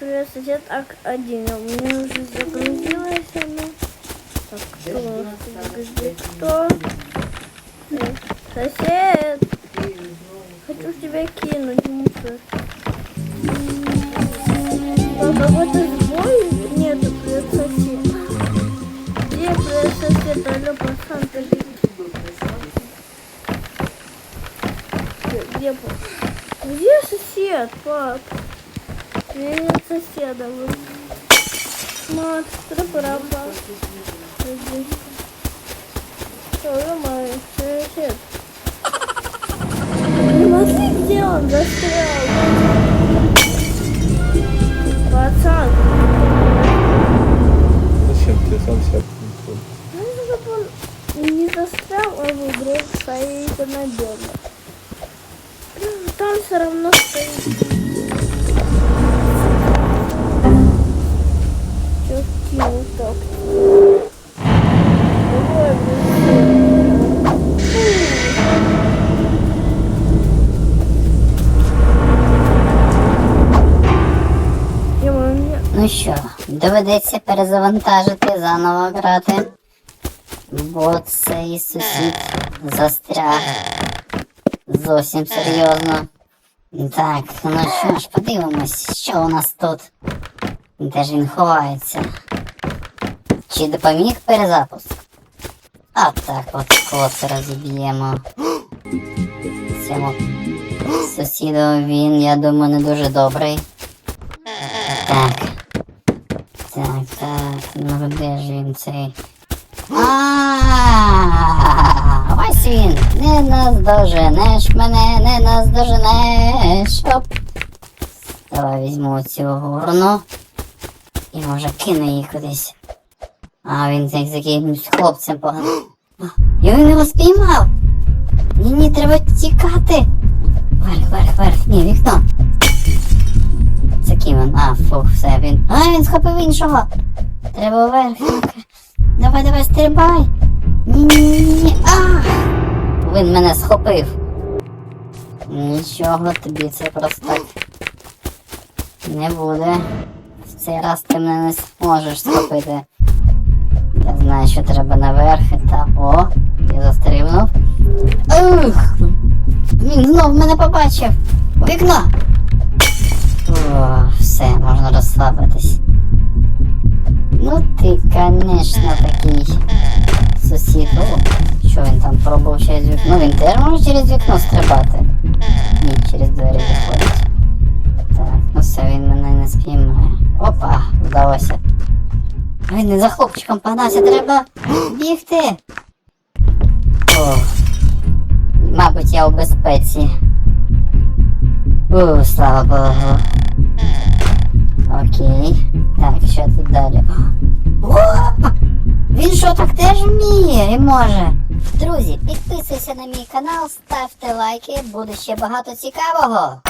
привет, сосед Ак 1. У меня уже загрузилось оно. Так, кто? Подожди, кто? Э, Сосед! Хочу в тебя кинуть мусор. А какой-то сбой? Нет, привет, сосед. Где привет, сосед? Алло, пацан, ты где, где? Где сосед, пап? Привет, соседа. Вот. Мат, трапа Иди. Ой, мой сосед. Смотри, где он застрял. Пацан. Зачем ты сам себя? Ну, чтобы он не застрял, а вдруг стоит на бедра. Там все равно стоит. Чё кинул так? Ой, блин. Ё-моё, мне- Ну що, доведеться перезавантажити, заново грати. Бо цей сусід застряг. Зовсім серйозно. Так, ну що ж, подивимось, що у нас тут. Де ж він ховається? Чи допоміг перезапуск? А так от коце розіб'ємо. Цьому сусіду він, я думаю, не дуже добрий. Так. Так, так, ну де ж він цей? А, ось він. Не наздоженеш мене, не наздоженеш. Оп. Давай візьму цю горну. І може кину її кудись. А він як з якимось хлопцем поганим. І він його спіймав. Ні, ні, треба тікати. Вверх, вверх, вверх, ні, вікно. Це ким? А, фух, все він. А, він схопив іншого. Треба вверх. Давай, давай, стрибай. Ні-ні-ні. А! Він мене схопив. Нічого тобі це просто не буде. В цей раз ти мене не зможеш схопити. Я знаю, що треба наверх. Та о, я застрибнув. Ух! Він знов мене побачив. У вікно. Все, можна розслабитись. Ну ти, конечно, такий сусід. О, що він там пробував через вікно? Ну він теж може через вікно стрибати. Ні, через двері виходить. Так, ну все, він мене не спіймає. Опа, вдалося. Він не за хлопчиком погнався, треба бігти. О, мабуть, я у безпеці. У, слава Богу. Окей. Так, що тут далі? Він що так теж вміє і може. Друзі, підписуйся на мій канал, ставте лайки, буде ще багато цікавого.